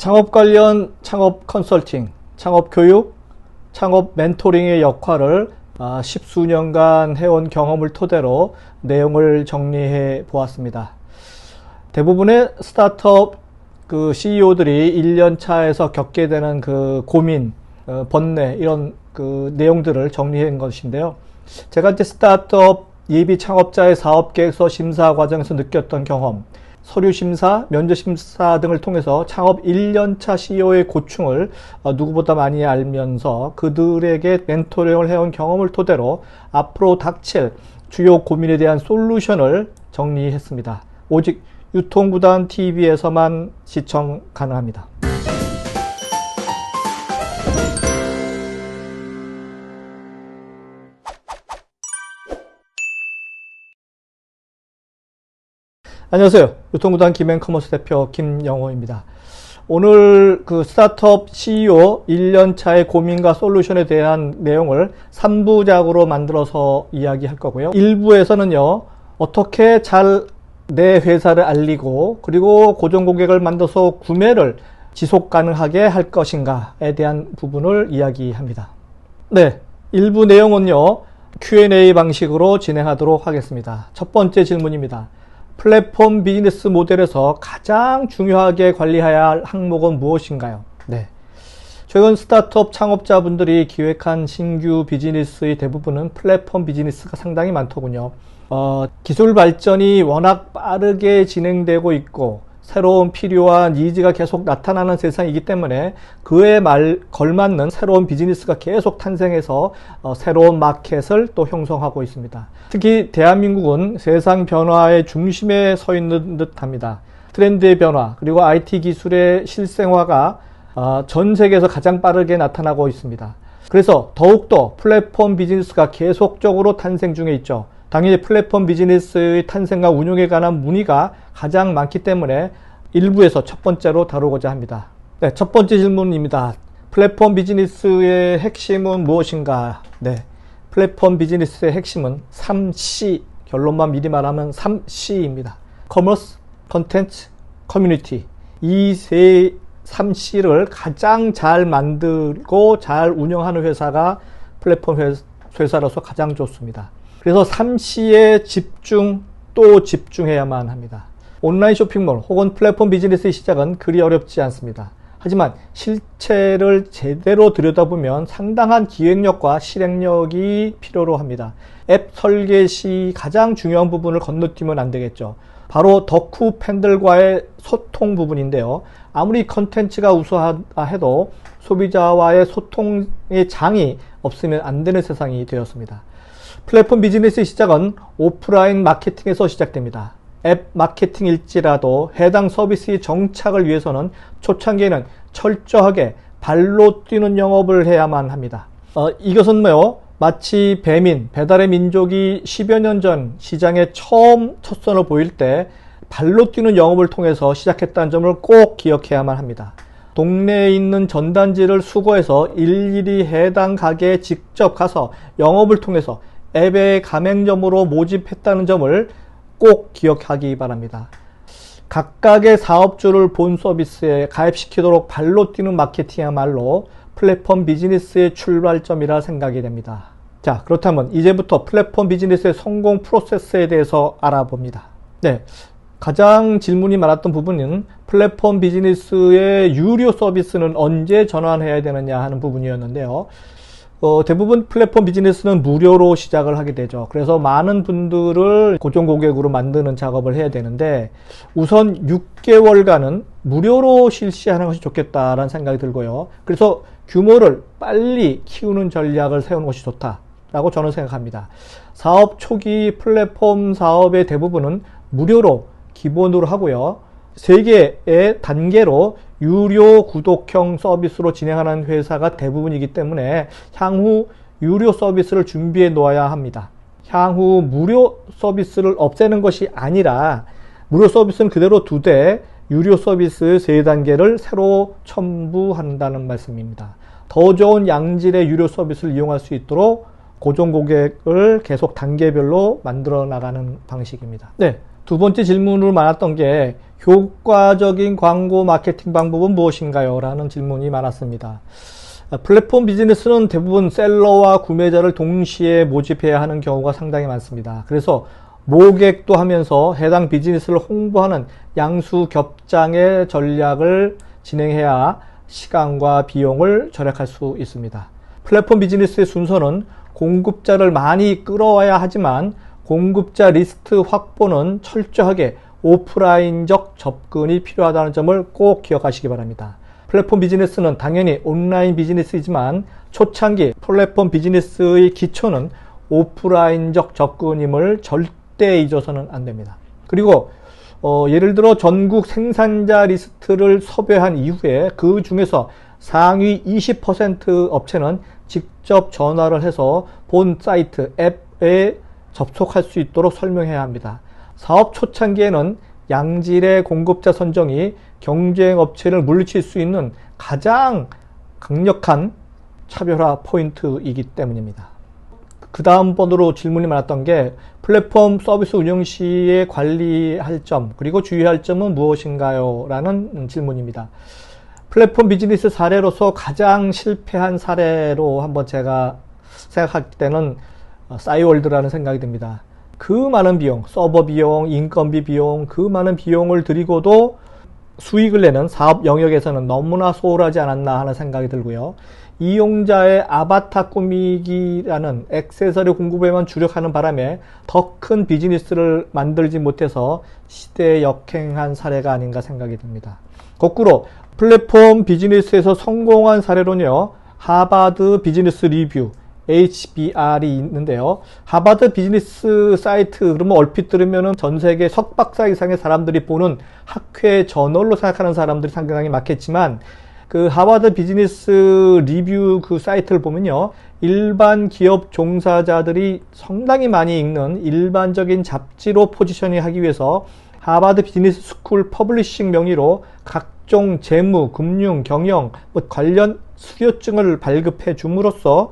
창업 관련 창업 컨설팅, 창업 교육, 창업 멘토링의 역할을 아, 십수년간 해온 경험을 토대로 내용을 정리해 보았습니다. 대부분의 스타트업 그 CEO들이 1년 차에서 겪게 되는 그 고민, 어, 번뇌 이런 그 내용들을 정리한 것인데요. 제가 이제 스타트업 예비 창업자의 사업 계획서 심사 과정에서 느꼈던 경험, 서류 심사, 면접 심사 등을 통해서 창업 1년차 CEO의 고충을 어, 누구보다 많이 알면서 그들에게 멘토링을 해온 경험을 토대로 앞으로 닥칠 주요 고민에 대한 솔루션을 정리했습니다. 오직 유통구단 TV에서만 시청 가능합니다. 안녕하세요. 유통구단 김앤 커머스 대표 김영호입니다. 오늘 그 스타트업 CEO 1년차의 고민과 솔루션에 대한 내용을 3부작으로 만들어서 이야기할 거고요. 1부에서는요, 어떻게 잘 내 회사를 알리고, 그리고 고정 고객을 만들어서 구매를 지속 가능하게 할 것인가에 대한 부분을 이야기합니다. 네. 1부 내용은요, Q&A 방식으로 진행하도록 하겠습니다. 첫 번째 질문입니다. 플랫폼 비즈니스 모델에서 가장 중요하게 관리해야 할 항목은 무엇인가요? 네. 최근 스타트업 창업자분들이 기획한 신규 비즈니스의 대부분은 플랫폼 비즈니스가 상당히 많더군요. 어, 기술 발전이 워낙 빠르게 진행되고 있고 새로운 필요와 니즈가 계속 나타나는 세상이기 때문에 그에 말 걸맞는 새로운 비즈니스가 계속 탄생해서 어, 새로운 마켓을 또 형성하고 있습니다. 특히 대한민국은 세상 변화의 중심에 서 있는 듯 합니다. 트렌드의 변화 그리고 IT 기술의 실생화가 어, 전 세계에서 가장 빠르게 나타나고 있습니다. 그래서 더욱더 플랫폼 비즈니스가 계속적으로 탄생 중에 있죠. 당연히 플랫폼 비즈니스의 탄생과 운용에 관한 문의가 가장 많기 때문에 일부에서 첫 번째로 다루고자 합니다. 네, 첫 번째 질문입니다. 플랫폼 비즈니스의 핵심은 무엇인가? 네. 플랫폼 비즈니스의 핵심은 3C, 결론만 미리 말하면 3C입니다. 커머스, 컨텐츠, 커뮤니티. 이 세 3C를 가장 잘 만들고 잘 운영하는 회사가 플랫폼 회사로서 가장 좋습니다. 그래서 3C에 집중 또 집중해야만 합니다. 온라인 쇼핑몰 혹은 플랫폼 비즈니스의 시작은 그리 어렵지 않습니다. 하지만 실체를 제대로 들여다보면 상당한 기획력과 실행력이 필요로 합니다. 앱 설계 시 가장 중요한 부분을 건너뛰면 안 되겠죠. 바로 덕후 팬들과의 소통 부분인데요. 아무리 컨텐츠가 우수하다 해도 소비자와의 소통의 장이 없으면 안 되는 세상이 되었습니다. 플랫폼 비즈니스의 시작은 오프라인 마케팅에서 시작됩니다. 앱 마케팅일지라도 해당 서비스의 정착을 위해서는 초창기에는 철저하게 발로 뛰는 영업을 해야만 합니다. 어, 이것은 뭐요? 마치 배민, 배달의 민족이 10여 년 전 시장에 처음 첫 선을 보일 때 발로 뛰는 영업을 통해서 시작했다는 점을 꼭 기억해야만 합니다. 동네에 있는 전단지를 수거해서 일일이 해당 가게에 직접 가서 영업을 통해서 앱의 가맹점으로 모집했다는 점을 꼭 기억하기 바랍니다. 각각의 사업주를 본 서비스에 가입시키도록 발로 뛰는 마케팅이야말로 플랫폼 비즈니스의 출발점이라 생각이 됩니다. 자, 그렇다면 이제부터 플랫폼 비즈니스의 성공 프로세스에 대해서 알아봅니다. 네. 가장 질문이 많았던 부분은 플랫폼 비즈니스의 유료 서비스는 언제 전환해야 되느냐 하는 부분이었는데요. 어, 대부분 플랫폼 비즈니스는 무료로 시작을 하게 되죠. 그래서 많은 분들을 고정 고객으로 만드는 작업을 해야 되는데 우선 6개월간은 무료로 실시하는 것이 좋겠다라는 생각이 들고요. 그래서 규모를 빨리 키우는 전략을 세우는 것이 좋다라고 저는 생각합니다. 사업 초기 플랫폼 사업의 대부분은 무료로 기본으로 하고요. 세 개의 단계로 유료 구독형 서비스로 진행하는 회사가 대부분이기 때문에 향후 유료 서비스를 준비해 놓아야 합니다. 향후 무료 서비스를 없애는 것이 아니라 무료 서비스는 그대로 두되 유료 서비스 세 단계를 새로 첨부한다는 말씀입니다. 더 좋은 양질의 유료 서비스를 이용할 수 있도록 고정 고객을 계속 단계별로 만들어 나가는 방식입니다. 네. 두 번째 질문으로 많았던 게 효과적인 광고 마케팅 방법은 무엇인가요? 라는 질문이 많았습니다. 아, 플랫폼 비즈니스는 대부분 셀러와 구매자를 동시에 모집해야 하는 경우가 상당히 많습니다. 그래서 모객도 하면서 해당 비즈니스를 홍보하는 양수 겹장의 전략을 진행해야 시간과 비용을 절약할 수 있습니다. 플랫폼 비즈니스의 순서는 공급자를 많이 끌어와야 하지만 공급자 리스트 확보는 철저하게 오프라인적 접근이 필요하다는 점을 꼭 기억하시기 바랍니다. 플랫폼 비즈니스는 당연히 온라인 비즈니스이지만 초창기 플랫폼 비즈니스의 기초는 오프라인적 접근임을 절대 잊어서는 안 됩니다. 그리고 어, 예를 들어 전국 생산자 리스트를 섭외한 이후에 그 중에서 상위 20% 업체는 직접 전화를 해서 본 사이트, 앱에 접속할 수 있도록 설명해야 합니다. 사업 초창기에는 양질의 공급자 선정이 경쟁 업체를 물리칠 수 있는 가장 강력한 차별화 포인트이기 때문입니다. 그 다음 번으로 질문이 많았던 게 플랫폼 서비스 운영 시에 관리할 점 그리고 주의할 점은 무엇인가요? 라는 질문입니다. 플랫폼 비즈니스 사례로서 가장 실패한 사례로 한번 제가 생각할 때는 싸이월드라는 생각이 듭니다. 그 많은 비용, 서버 비용, 인건비 비용, 그 많은 비용을 들이고도 수익을 내는 사업 영역에서는 너무나 소홀하지 않았나 하는 생각이 들고요. 이용자의 아바타 꾸미기라는 액세서리 공급에만 주력하는 바람에 더 큰 비즈니스를 만들지 못해서 시대에 역행한 사례가 아닌가 생각이 듭니다. 거꾸로 플랫폼 비즈니스에서 성공한 사례로는요. 하바드 비즈니스 리뷰 HBR이 있는데요. 하바드 비즈니스 사이트 그러면 얼핏 들으면은 전 세계 석박사 이상의 사람들이 보는 학회 저널로 생각하는 사람들이 상당히 많겠지만 그 하버드 비즈니스 리뷰 그 사이트를 보면요. 일반 기업 종사자들이 상당히 많이 읽는 일반적인 잡지로 포지셔닝 하기 위해서 하버드 비즈니스 스쿨 퍼블리싱 명의로 각종 재무, 금융, 경영 뭐 관련 수료증을 발급해 줌으로써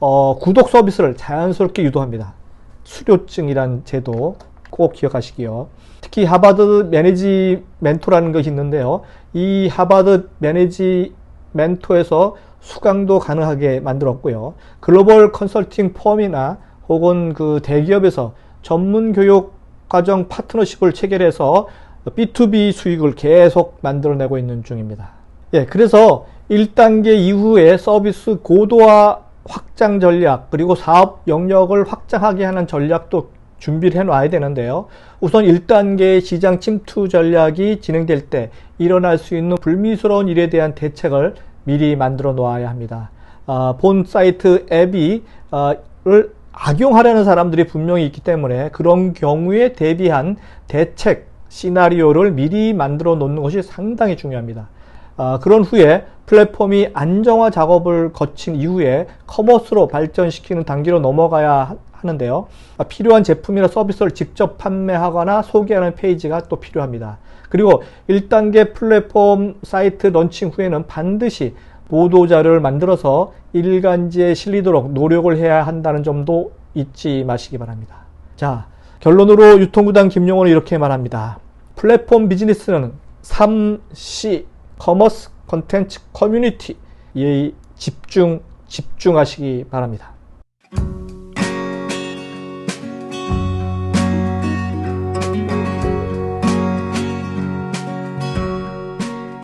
어, 구독 서비스를 자연스럽게 유도합니다. 수료증이란 제도 꼭 기억하시기요. 특히 하버드 매니지 멘토라는 것이 있는데요. 이 하버드 매니지 멘토에서 수강도 가능하게 만들었고요. 글로벌 컨설팅 펌이나 혹은 그 대기업에서 전문 교육 과정 파트너십을 체결해서 B2B 수익을 계속 만들어내고 있는 중입니다. 예, 그래서 1단계 이후에 서비스 고도화 확장 전략 그리고 사업 영역을 확장하게 하는 전략도 준비를 해 놔야 되는데요. 우선 1단계 시장 침투 전략이 진행될 때 일어날 수 있는 불미스러운 일에 대한 대책을 미리 만들어 놓아야 합니다. 어, 본 사이트 앱이 어, 를 악용하려는 사람들이 분명히 있기 때문에 그런 경우에 대비한 대책 시나리오를 미리 만들어 놓는 것이 상당히 중요합니다. 어, 그런 후에 플랫폼이 안정화 작업을 거친 이후에 커머스로 발전시키는 단계로 넘어가야 하는데요. 아, 필요한 제품이나 서비스를 직접 판매하거나 소개하는 페이지가 또 필요합니다. 그리고 1단계 플랫폼 사이트 런칭 후에는 반드시 보도자를 만들어서 일간지에 실리도록 노력을 해야 한다는 점도 잊지 마시기 바랍니다. 자, 결론으로 유통구단 김용호는 이렇게 말합니다. 플랫폼 비즈니스는 3C, 커머스, 컨텐츠, 커뮤니티에 집중, 집중하시기 바랍니다.